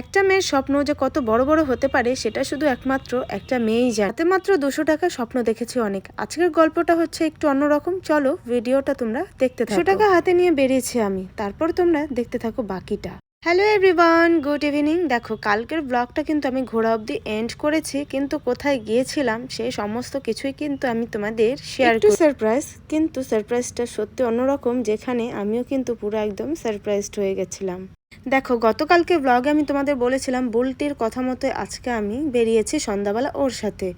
একটা মেয়ের স্বপ্ন যে কত বড় বড় হতে পারে সেটা শুধু একমাত্র একটা মেয়েই জানে। হাতে মাত্র দুশো টাকা স্বপ্ন দেখেছি অনেক। আজকের গল্পটা হচ্ছে একটু অন্যরকম। চলো ভিডিওটা তোমরা দেখতে থাকো। দুশো টাকা হাতে নিয়ে বেরিয়েছি আমি। তারপর তোমরা দেখতে থাকো বাকিটা। হ্যালো এভরিওয়ান গুড ইভিনিং দেখো কালকের ব্লগটা কিন্তু আমি ঘোরা অবধি এন্ড করেছি কিন্তু কোথায় গিয়েছিলাম সেই সমস্ত কিছুই কিন্তু আমি তোমাদের শেয়ার একটু সারপ্রাইজ কিন্তু সারপ্রাইজটা সত্যি অন্যরকম যেখানে আমিও কিন্তু পুরো একদম সারপ্রাইজড হয়ে গেছিলাম। দেখো, গতকালকে ব্লগে আমি তোমাদের বলেছিলাম, বুলটির কথা মতো আজকে আমি বেরিয়েছি সন্ধ্যাবেলা ওর সাথে।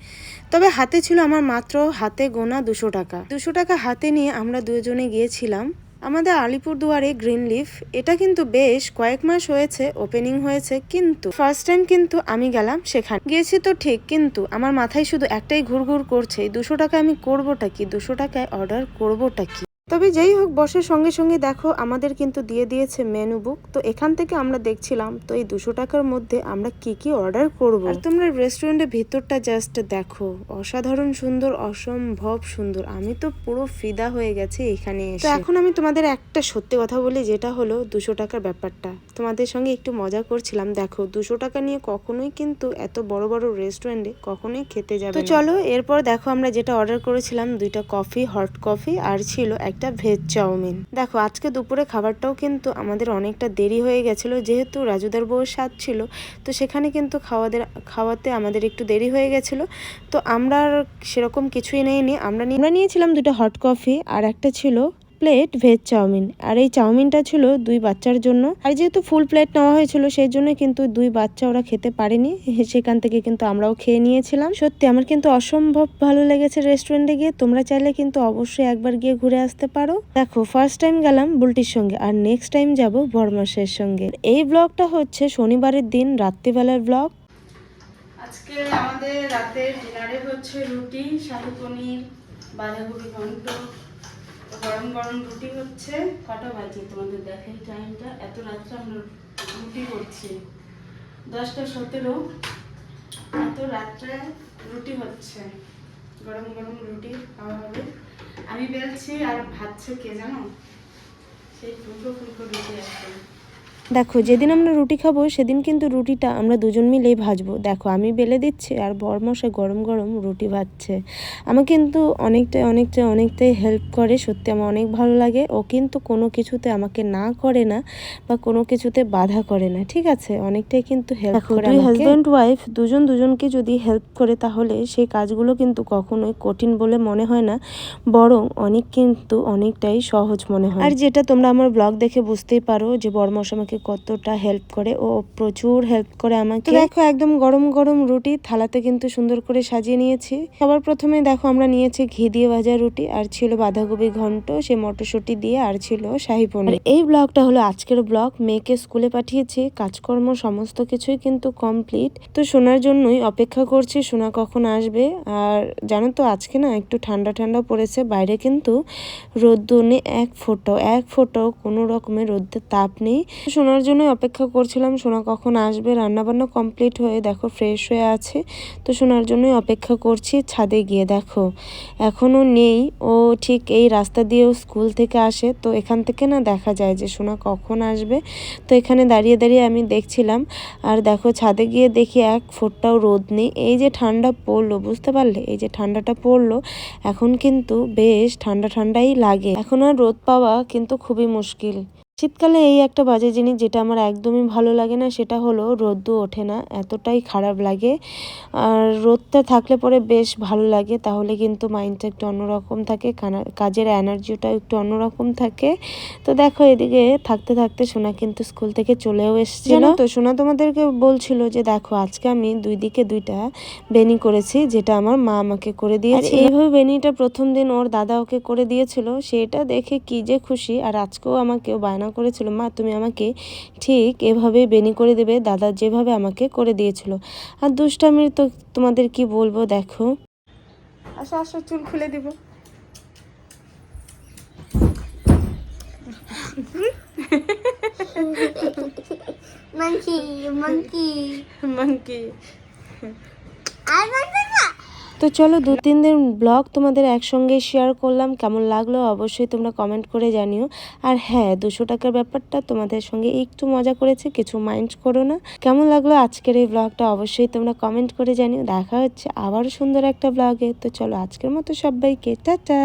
তবে হাতে ছিল আমার মাত্র হাতে গোনা দুশো টাকা। দুশো টাকা হাতে নিয়ে আমরা দুজনে গিয়েছিলাম আমাদের আলিপুরদুয়ারে গ্রিন লিফ। এটা কিন্তু বেশ কয়েক মাস হয়েছে ওপেনিং হয়েছে, কিন্তু ফার্স্ট টাইম কিন্তু আমি গেলাম সেখানে। গিয়েছি তো ঠিক, কিন্তু আমার মাথায় শুধু একটাই ঘুরঘুর করছে দুশো টাকা আমি করবোটা কি? দুশো টাকায় অর্ডার করবোটা কি? তবে যেই হোক বসের সঙ্গে সঙ্গে দেখো আমাদের কিন্তু দিয়ে দিয়েছে মেনু বুক তো এখান থেকে আমরা দেখছিলাম তো এই দুশো টাকার মধ্যে আমরা কি কি অর্ডার করব? আর তোমরা রেস্টুরেন্টের ভিতরটা জাস্ট দেখো। অসাধারণ সুন্দর অসম্ভব সুন্দর। আমি তো পুরো ফিদা হয়ে গেছি এখানে তো এখন আমি তোমাদের একটা সত্যি কথা বলি যেটা হলো দুশো টাকার ব্যাপারটা। তোমাদের সঙ্গে একটু মজা করছিলাম। দেখো দুশো টাকা নিয়ে কখনোই কিন্তু এত বড় বড় রেস্টুরেন্টে কখনোই খেতে যাবে তো চলো এরপর দেখো আমরা যেটা অর্ডার করেছিলাম দুইটা কফি হট কফি আর ছিল একটা ভেজ চাউমিন। দেখো, আজকে দুপুরে খাবারটাও কিন্তু আমাদের অনেকটা দেরি হয়ে গেছিল, যেহেতু রাজুদার বউয়ের স্বাদ ছিল, তো সেখানে কিন্তু খাওয়াদের, খাওয়াতে আমাদের একটু দেরি হয়ে গেছিল। তো আমরা সেরকম কিছুই নেইনি। আমরা নিয়ে- আমরা নিয়েছিলাম দুটো হট কফি আর একটা ছিল প্লেট ভেজ চাউমিন আর এই চাউমিনটা ছিল দুই বাচ্চার জন্য। আর যেহেতু ফুল প্লেট নেওয়া হয়েছিল, সেই জন্য কিন্তু দুই বাচ্চা ওরা খেতে পারেনি। সেখান থেকে কিন্তু আমরাও খেয়ে নিয়েছিলাম। সত্যি, আমার কিন্তু অসম্ভব ভালো লেগেছে রেস্টুরেন্টে গিয়ে। তোমরা চাইলে কিন্তু অবশ্যই একবার গিয়ে ঘুরে আসতে পারো। দেখো ফার্স্ট টাইম গেলাম বুলটির সঙ্গে, আর নেক্সট টাইম যাব বরমাসের সঙ্গে। এই ব্লগটা হচ্ছে শনিবারের দিন, রাত্রিবেলার ব্লগ আজকে আমাদের রাতের ডিনারে হচ্ছে রুটি, শাহী পনির, বাঁধাকপি ঘন্ট। গরম গরম রুটি হচ্ছে। কটা বাজে তোমাদের দেখাই টাইমটা এত রাত্রে আমরা রুটি করছি। দশটা সতেরো। এত রাত্রে রুটি হচ্ছে। গরম গরম রুটি খাওয়া হবে। আমি বেলছি আর ভাজছে কে জানো? সেই ফুলকো ফুলকো রুটি আছে। দেখো যেদিন আমরা রুটি খাব সেদিন কিন্তু রুটিটা আমরা দুজন মিলেই ভাজবো। দেখো আমি বেলে দিচ্ছি আর বরমশাই গরম গরম রুটি ভাজছে। আমাকে কিন্তু অনেকটাই অনেকটাই অনেকটাই হেল্প করে সত্যি আমার অনেক ভালো লাগে। ও কিন্তু কোনো কিছুতে আমাকে না করে না বা কোনো কিছুতে বাধা করে না ঠিক আছে? অনেকটাই কিন্তু হেল্প করে হাজব্যান্ড ওয়াইফ দুজন দুজনকে যদি হেল্প করে তাহলে সেই কাজগুলো কিন্তু কখনোই কঠিন বলে মনে হয় না। বরং অনেক কিন্তু অনেকটাই সহজ মনে হয়। আর যেটা তোমরা আমার ব্লগ দেখে বুঝতেই পারো যে বরমশ আমাকে কতটা হেল্প করে। ও প্রচুর হেল্প করে আমাকে। দেখো, একদম গরম গরম রুটি থালাতে কিন্তু সুন্দর করে সাজিয়ে নিয়েছি। সবার প্রথমে দেখো, আমরা নিয়েছি ঘি দিয়ে ভাজা রুটি, আর ছিল বাঁধাকপি ঘন্ট, সে মটরশুঁটি দিয়ে, আর ছিল শাহি পনির। এই ব্লগটা হলো আজকের ব্লগ। মেয়েকে স্কুলে পাঠিয়েছি, কাজকর্ম সমস্ত কিছুই কিন্তু কমপ্লিট তো শোনার জন্যই অপেক্ষা করছি, সোনা কখন আসবে? আর জানো তো, আজকে না একটু ঠান্ডা ঠান্ডা পড়েছে, বাইরে কিন্তু রোদ্দুর নেই এক ফোটো এক ফোটো কোনো রকমের রোদ্দের তাপ নেই। সোনার জন্য অপেক্ষা করছিলাম। সোনা কখন আসবে? রান্নাবান্না কমপ্লিট হয়ে দেখো ফ্রেশ হয়ে আছে। তো সোনার জন্যই অপেক্ষা করছি, ছাদে গিয়ে দেখো। এখনও নেই। ও ঠিক এই রাস্তা দিয়েও স্কুল থেকে আসে। তো এখান থেকে না দেখা যায় যে সোনা কখন আসবে। তো এখানে দাঁড়িয়ে দাঁড়িয়ে আমি দেখছিলাম। আর দেখো, ছাদে গিয়ে দেখি এক ফোঁটটাও রোদ নেই। এই যে ঠান্ডা পড়ল, বুঝতে পারলে? এই যে ঠান্ডাটা পড়ল, এখন কিন্তু বেশ ঠান্ডা ঠান্ডাই লাগে। এখন আর রোদ পাওয়া কিন্তু খুবই মুশকিল। শীতকালে এই একটা বাজে জিনিস যেটা আমার একদমই ভালো লাগে না সেটা হলো রোদ্দু ওঠে না এতটাই খারাপ লাগে। আর রোদটা থাকলে পরে বেশ ভালো লাগে তাহলে কিন্তু মাইন্ডটা একটু অন্যরকম থাকে কানা- কাজের এনার্জিটা একটু অন্যরকম থাকে। তো দেখো এদিকে থাকতে থাকতে সোনা কিন্তু স্কুল থেকে চলেও এসেছিল। জানো তো সোনা তোমাদেরকে বলছিল যে দেখো আজকে আমি দুই দিকে দুইটা বেনি করেছি যেটা আমার মা আমাকে করে দিয়েছে এইভাবে বেনিটা প্রথম দিন ওর দাদা ওকে করে দিয়েছিল সেটা দেখে কি যে খুশি আর আজকেও আমাকে ও বায়না করেছিল মা তুমি আমাকে ঠিক এভাবে বেনি করে দেবে দাদা যেভাবে আমাকে করে দিয়েছিল। আর দুষ্টামির তো তোমাদের কি বলব দেখো। আসো আসো চুল খুলে দিব। Monkey, monkey. Monkey I want তো চলো দু তিন দিন ব্লগ তোমাদের একসঙ্গে শেয়ার করলাম, কেমন লাগল অবশ্যই তোমরা কমেন্ট করে জানিও। আর হ্যাঁ দুশো টাকার ব্যাপারটা তোমাদের সঙ্গে একটু মজা করেছে, কিছু মাইন্ড করো না। কেমন লাগল আজকের এই ব্লগটা অবশ্যই তোমরা কমেন্ট করে জানিও। দেখা হচ্ছে আবারও সুন্দর একটা ব্লগে তো চলো আজকের মতো সবাইকে, টাটা!